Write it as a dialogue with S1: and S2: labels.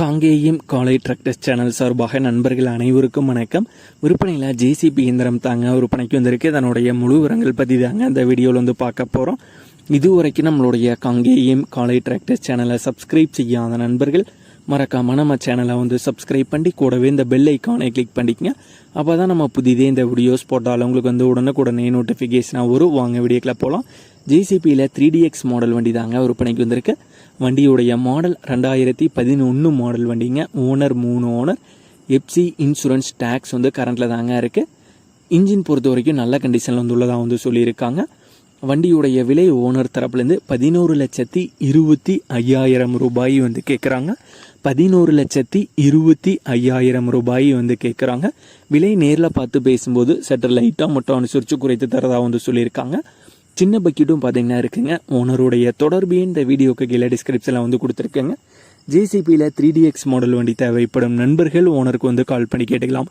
S1: காங்கேயம் காலை tractors channel சார்பாக நண்பர்கள் அனைவருக்கும் வணக்கம். விற்பனையில் ஜேசிபி இயந்திரம் தாங்க விற்பனைக்கு வந்திருக்கு. அதனுடைய முழு விவரங்கள் பற்றி தாங்க இந்த வீடியோவில் வந்து பார்க்க போகிறோம் இது வரைக்கும் நம்மளுடைய காங்கேயம் காலை டிராக்டர் சேனலை சப்ஸ்கிரைப் செய்யாத நண்பர்கள் மறக்காம நம்ம சேனலை வந்து சப்ஸ்கிரைப் பண்ணி கூடவே இந்த பெல் ஐக்கானை கிளிக் பண்ணிக்கங்க. அப்போ தான் நம்ம புதிதே இந்த வீடியோஸ் போட்டாலும் உங்களுக்கு வந்து உடனுக்குடனே நோட்டிஃபிகேஷனாக வரும். வாங்க வீடியோக்கில் போகலாம் ஜேசிபியில் த்ரீ டிஎக்ஸ் மாடல் வண்டி தாங்க விற்பனைக்கு வந்திருக்கு. வண்டியுடைய மாடல் ரெண்டாயிரத்தி பதினொன்று மாடல் வண்டிங்க. ஓனர் மூணு ஓனர் எப்சி இன்சூரன்ஸ் டேக்ஸ் வந்து கரண்ட்டில் தாங்க இருக்குது இன்ஜின் பொறுத்த வரைக்கும் நல்ல கண்டிஷனில் வந்து உள்ளதாக வந்து சொல்லியிருக்காங்க. வண்டியுடைய விலை ஓனர் தரப்புலேருந்து பதினோரு லட்சத்தி இருபத்தி ஐயாயிரம் ரூபாய் வந்து கேட்குறாங்க பதினோரு லட்சத்தி இருபத்தி ஐயாயிரம் ரூபாய் வந்து கேட்குறாங்க விலை நேரில் பார்த்து பேசும்போது சற்று லைட்டாக மட்டும் அனுசரித்து குறைத்து தரதாக வந்து சொல்லியிருக்காங்க. சின்ன பக்கெட்டும் பார்த்தீங்கன்னா இருக்குங்க. ஓனருடைய தொடர்பு இந்த வீடியோக்கு கீழே டிஸ்கிரிப்ஷனில் வந்து கொடுத்துருக்கேங்க. ஜேசிபியில் த்ரீ டிஎக்ஸ் மாடல் வண்டி தேவைப்படும் நண்பர்கள் ஓனருக்கு வந்து கால் பண்ணி கேட்டுக்கலாம்.